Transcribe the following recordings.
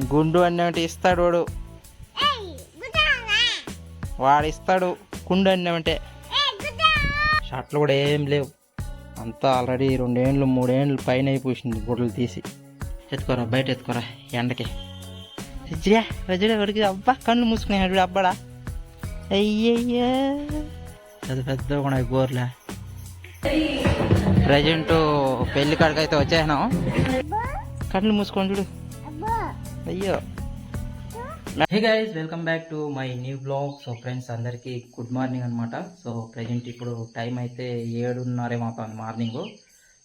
గుండు అన్నమాట ఇస్తాడు వాడు. వాడు ఇస్తాడు కుండు అన్నమంటే షర్ట్లు కూడా ఏం లేవు. అంతా ఆల్రెడీ రెండేండ్లు మూడేండ్లు పైన అయిపోయింది గుడ్లు తీసి. ఎత్తుకోరా బయట ఎత్తుకోరా ఎండకి. వజ్రా వజ్రా వాడికి అబ్బా కళ్ళు మూసుకునేవాడు అబ్బాడా? అయ్యయ్యా. పెద్ద పెద్ద ఉన్నాయి గోర్లే. ప్రజెంట్ పెళ్ళి కాడికి అయితే వచ్చేసినాం కళ్ళు మూసుకొని చూడు. అయ్యో. Hey guys welcome back to my new blog so friends అందరికీ గుడ్ మార్నింగ్ అనమాట సో ప్రజెంట్ ఇప్పుడు టైం అయితే ఏడున్నరేమో అవుతుంది మార్నింగ్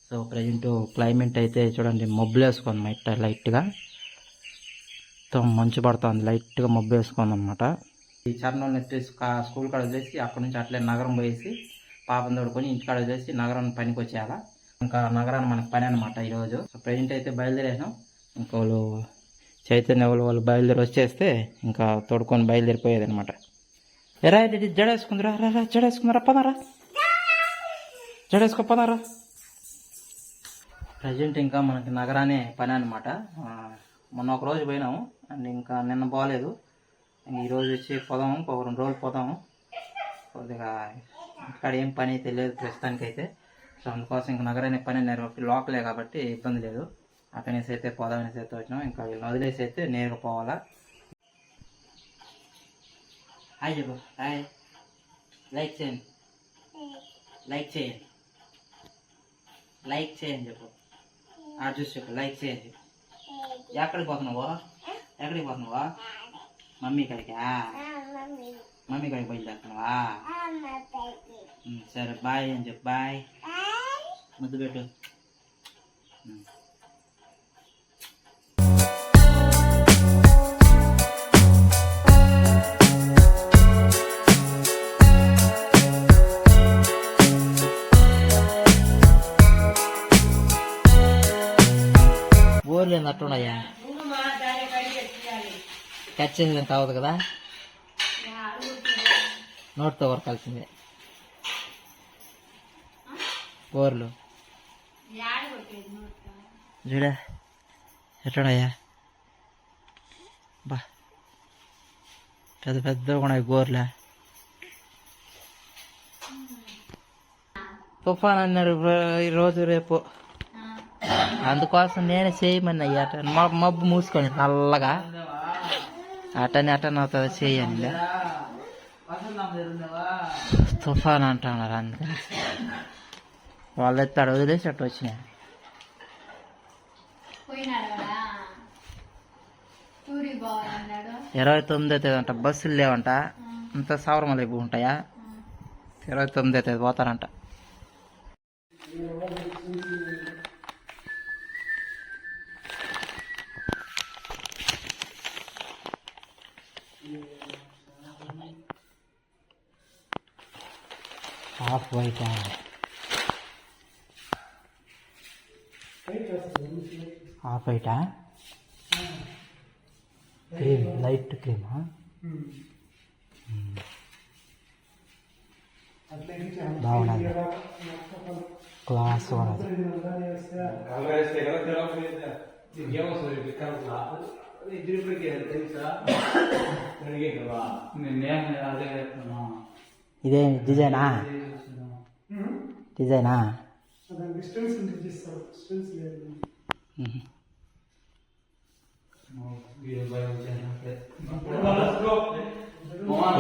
సో ప్రజెంట్ క్లైమేట్ అయితే చూడండి మబ్బులు వేసుకుంది ఇట్ట లైట్గా మొత్తం మంచు పడుతుంది లైట్గా మబ్బు వేసుకోండి అనమాట ఈ చరణం నెట్టేసి స్కూల్ కాడ చేసి అక్కడ నుంచి అట్లే నగరం పోయేసి పాపం తోడుకొని ఇంటికాడ చేసి నగరం పనికి వచ్చేయాలా. ఇంకా నగరాన్ని మనకు పని అనమాట ఈరోజు. సో ప్రజెంట్ అయితే బయలుదేరేసాం ఇంకోళ్ళు చైతన్య వాళ్ళు బయలుదేరి వచ్చేస్తే ఇంకా తోడుకొని బయలుదేరిపోయేది అనమాట ఎరా ఇది జడేసుకుందిరా రా రా జడేసుకుందరా పదారా జడేసుకో పదారా ప్రజెంట్ ఇంకా మనకి నగరానే పని అనమాట మొన్న ఒక రోజు పోయినాము అండ్ ఇంకా నిన్న పోలేదు. ఈరోజు వచ్చి పోదాము ఒక రెండు రోజులు పోదాము. కొద్దిగా ఇక్కడ ఏం పని అయితే లేదు ప్రస్తుతానికైతే. సో అందుకోసం ఇంకా నగరాన్ని పని నేరు లోకలే కాబట్టి ఇబ్బంది లేదు. అక్కడనేసి అయితే పోదామనేసి అయితే వచ్చినాం. ఇంకా వీళ్ళని వదిలేసి అయితే నేరుగా పోవాలా? హాయ్ చెప్పు. హాయ్. లైక్ చేయండి. లైక్ చేయండి. లైక్ చేయండి చెప్పు. ఆడ చూసి చెప్పు. లైక్ చేయండి ఎక్కడికి పోతున్నావా? ఎక్కడికి పోతున్నావా? మమ్మీ కాడికా? మమ్మీ కాడికి బయలుదేరుతున్నావా ఉమ్, సరే బాయ్ అని చెప్పు. బాయ్. ముద్దు పెట్టు. ఊర్లు అట్టున్నాయా కట్ చేసేది కావద్దు కదా? నోట్తో కొరకాల్సిందే ఊర్లు చూడే. ఎట్టున్నాయా బా. పెద్ద పెద్ద ఉన్నాయి గోర్లే తుఫాన్ అన్నాడు ఈ రోజు రేపు. అందుకోసం నేనే చేయమని అయ్యా అట. మబ్బు మూసుకొని నల్లగా. అటని అటని అవుతుంది చేయని తుఫాన్ అంటున్నారు అందుకని వాళ్ళు ఎత్తాడు వదిలేసి అట్టు వచ్చినాయి ఇరవై తొమ్మిది అవుతుంది అంట బస్సులు లేవంట. అంత సౌరమలు ఎక్కువ ఉంటాయా? ఇరవై తొమ్మిది అవుతుంది పోతారంట. హాఫ్ వైట్ హాఫ్ వైటా క్రీమ్ లైట్ క్రీమా బాగున్నది క్లాస్ ఉన్నది ఇదే డిజైనా డిజైనా మ్మ్.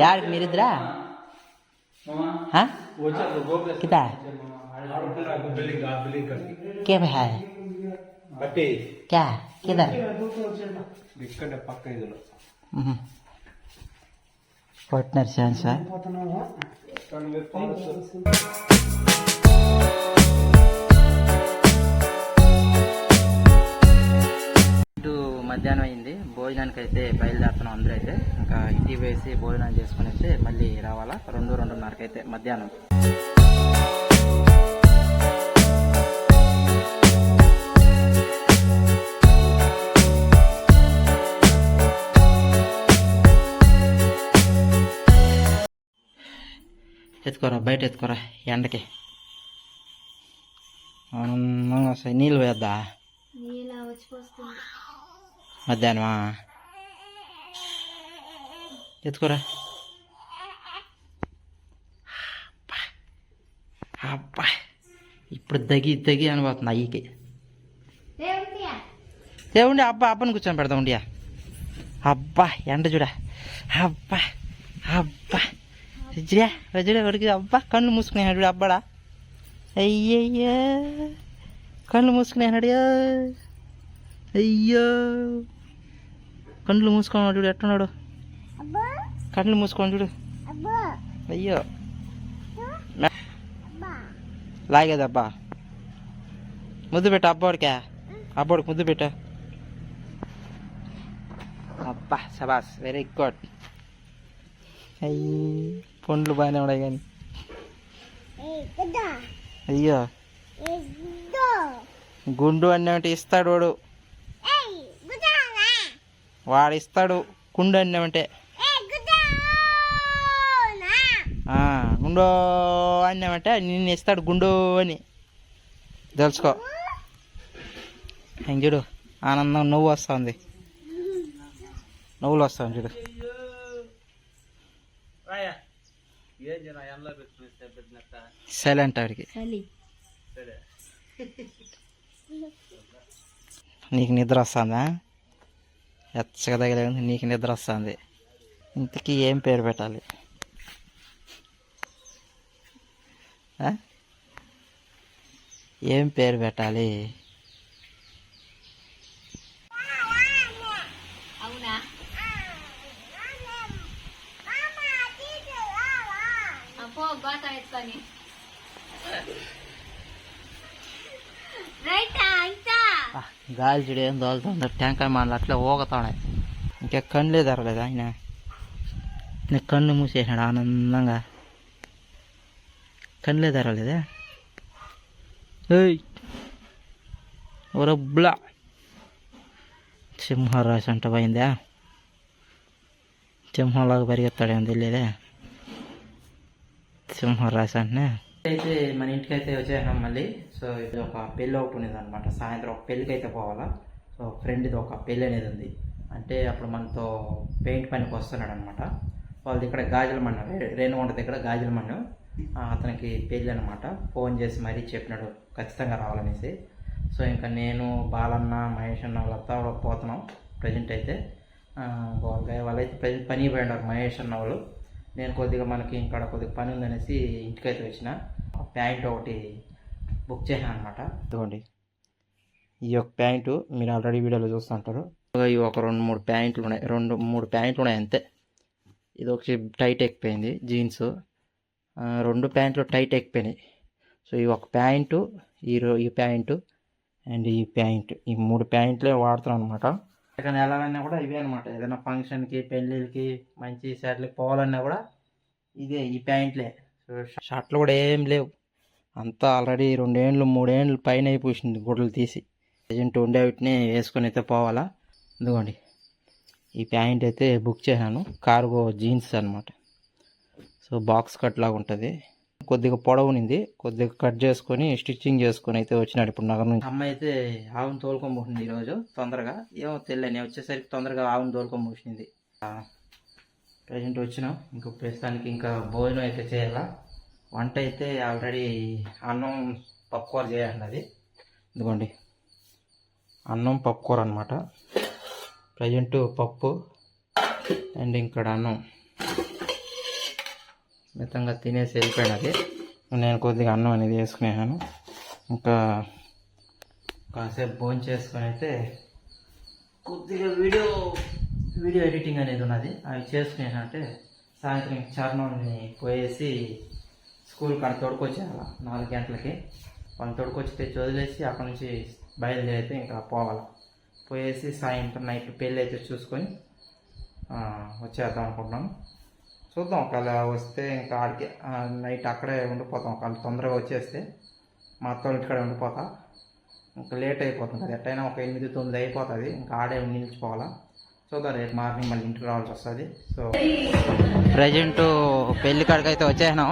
యాడికి మీరిద్దరా हाँ कितना क्या है क्या किधर పార్ట్నర్ ఛాన్స్ ఇటు మధ్యాహ్నం అయింది భోజనానికి అయితే బయలుదేరుతున్నాం అందరూ అయితే ఇంకా ఇంటికి వేసి భోజనం చేసుకుని అయితే మళ్ళీ రావాలా రెండు రెండున్నరకి అయితే మధ్యాహ్నం ఎత్తుకోరా బయట ఎత్తుకోరా ఎండకి. ఆనందంగా వస్తాయి నీళ్ళు వేద్దా వచ్చిపోస్తుంది మధ్యాహ్నమా? ఎత్తుకోరా. అబ్బా ఇప్పుడు దగి దగి అనిపోతుంది అయ్యకి ఏముండి అబ్బా అబ్బని కూర్చొని పెడదాం ఉండియా. అబ్బా ఎండ చూడ. అబ్బా అబ్బా. వజ్రా వజ్రా వాడికి అబ్బా కళ్ళు మూసుకునేనాడు చూడు అబ్బాడా అయ్యయ్యో కళ్ళు మూసుకునేనాడు అయ్యో కళ్ళు మూసుకున్నాడు చూడు ఎట్టున్నాడు కళ్ళు మూసుకొని చూడు అయ్యో లాగేదబ్బా ముద్దు పెట్ట అబ్బాడికా అబ్బాడికి ముద్దు పెట్ట అబ్బా సబాస్ వెరీ గుడ్ అయ్యి పండ్లు బాగానే ఉన్నాయి కానీ. అయ్యో. గుండు అన్నేమంటే ఇస్తాడు వాడు. వాడు ఇస్తాడు కుండు అన్నేమంటే గుండో అన్నామంటే నిన్ను ఇస్తాడు గుండో అని. తెలుసుకో. చూడు ఆనందం నువ్వు వస్తుంది. నువ్వులు వస్తావు చూడు. సైలెంట్ ఆడికి నీకు నిద్ర వస్తుందా? ఎచ్చగా తగిలేదు నీకు నిద్ర వస్తుంది. ఇంతకీ ఏం పేరు పెట్టాలి? ఏం పేరు పెట్టాలి? ಹೋಗ್ ಗೊತ್ತಾಯ್ತಾನೆ ಗಾಲ್ ಜಿಡಿ ಒಂದು ಹೊಲ್ದು ಒಂದು ಟ್ಯಾಂಕರ್ ಮಾಡ್ಲಟ್ಲೆ ಹೋಗತಾಳೆ ಇಂಕೆ ಕಣ್ಲಿದಾರಲ್ಲ ಇನ್ನ. ನೀ ಕಣ್ಣು ಮುಸಿ ಹೇಳ ನಂದಂಗ. ಕಣ್ಲಿದಾರಲ್ಲ ಇದೆ ಏಯ್! ಅವರೊಬ್ಳ ಸಿಂಹರಾಜ್ ಅಂಟ ಬೈಂದ ಸಿಂಹಲಾಗ ಬರಿಗತ್ತಾಳೆ ಒಂದು ಇಲ್ಲಿದೆ. సింహరాశి అంటే అయితే మన ఇంటికి అయితే వచ్చేసాం మళ్ళీ. సో ఇది ఒక పెళ్ళి ఒకటి ఉన్నది అనమాట సాయంత్రం ఒక పెళ్ళికి అయితే పోవాలా? సో ఫ్రెండ్ది ఒక పెళ్ళి అనేది ఉంది. అంటే అప్పుడు మనతో పెయింట్ పనికి వస్తున్నాడు అనమాట వాళ్ళది ఇక్కడ గాజుల మన్ను రేణుగుంట దగ్గర గాజుల మన్ను అతనికి పెళ్ళి అనమాట ఫోన్ చేసి మరీ చెప్పినాడు ఖచ్చితంగా రావాలనేసి. సో ఇంకా నేను బాలన్న మహేష్ అన్న వాళ్ళంతా పోతున్నాం ప్రజెంట్ అయితే. వాళ్ళైతే ప్రజెంట్ పని పోయినారు మహేష్ అన్న వాళ్ళు. నేను కొద్దిగా మనకి ఇక్కడ కొద్దిగా పని ఉందనేసి ఇంటికైతే వచ్చిన. ప్యాంట్ ఒకటి బుక్ చేశాను అనమాట ఇదిగోండి. ఈ యొక్క ప్యాంటు మీరు ఆల్రెడీ వీడియోలో చూస్తుంటారు ఇవి ఒక రెండు మూడు ప్యాంట్లు ఉన్నాయి. రెండు మూడు ప్యాంట్లు ఉన్నాయి అంతే. ఇది ఒకటి టైట్ ఎక్కిపోయింది జీన్స్. రెండు ప్యాంట్లు టైట్ ఎక్కిపోయినాయి సో ఈ ఒక ప్యాంటు ఈ రో- ఈ ప్యాంటు అండ్ ఈ ప్యాంట్. ఈ మూడు ప్యాంట్లే వాడుతున్నాను అనమాట ఎక్కడికైనా వెళ్ళాలన్నా కూడా ఇవే అనమాట ఏదైనా ఫంక్షన్కి పెళ్ళిళ్ళకి మంచి షర్ట్లకి పోవాలన్నా కూడా ఇదే ఈ ప్యాంట్లే. షర్ట్లు కూడా ఏం లేవు. అంతా ఆల్రెడీ రెండేండ్లు మూడేండ్లు పైన అయిపోయింది గుడ్లు తీసి. ప్రజెంట్ ఉండే వాటిని వేసుకొని అయితే పోవాలా? ఎందుకోండి ఈ ప్యాంట్ అయితే బుక్ చేశాను. కార్గో జీన్స్ అనమాట సో బాక్స్ కట్ లాగా ఉంటుంది. కొద్దిగా పొడవునింది. కొద్దిగా కట్ చేసుకొని స్టిచ్చింగ్ చేసుకొని అయితే వచ్చినాడు ఇప్పుడు నగరం నుంచి. అమ్మ అయితే ఆవును తోలుకొని పోతుంది ఈరోజు తొందరగా. ఏమో తెలియదు నేను వచ్చేసరికి తొందరగా ఆవును తోలుకొని పోసింది. ప్రజెంట్ వచ్చినాం. ఇంకా ప్రస్తుతానికి ఇంకా భోజనం అయితే చేయాలా? వంట అయితే ఆల్రెడీ అన్నం పప్పుకూర చేయాలన్నది. ఇదిగోండి. అన్నం పప్పుకూర అనమాట ప్రజెంట్ పప్పు అండ్ ఇక్కడ అన్నం. మితంగా తినేసి వెళ్ళిపోయినది. నేను కొద్దిగా అన్నం అనేది వేసుకునేసాను. ఇంకా కాసేపు భోజనం చేసుకొని అయితే కొద్దిగా వీడియో వీడియో ఎడిటింగ్ అనేది ఉన్నది. అవి చేసుకునేసాను అంటే సాయంత్రం చర్మంని పోయేసి స్కూల్ కాడ తోడుకొచ్చేయాల? నాలుగు గంటలకి. వాళ్ళని తోడుకొచ్చి తెచ్చి వదిలేసి అక్కడ నుంచి బయలుదేరితే ఇంకా పోవాలి? పోయేసి సాయంత్రం నైట్ పెళ్ళి అయితే చూసుకొని వచ్చేద్దాం అనుకుంటున్నాను. చూద్దాం ఒకవేళ వస్తే ఇంకా ఆడికి నైట్ అక్కడే ఉండిపోతాం. ఒకవేళ తొందరగా వచ్చేస్తే మా అత్త ఇంటికాడే ఉండిపోతా. ఇంకా లేట్ అయిపోతుంది. కదా ఎట్టయినా ఒక ఎనిమిది తొమ్మిది అయిపోతుంది. ఇంకా ఆడే నిలిచిపోవాలా చూద్దాం రేపు మార్నింగ్ మళ్ళీ ఇంటికి రావాల్సి వస్తుంది. సో ప్రజెంట్ పెళ్ళి కాడికి అయితే వచ్చేసినాం.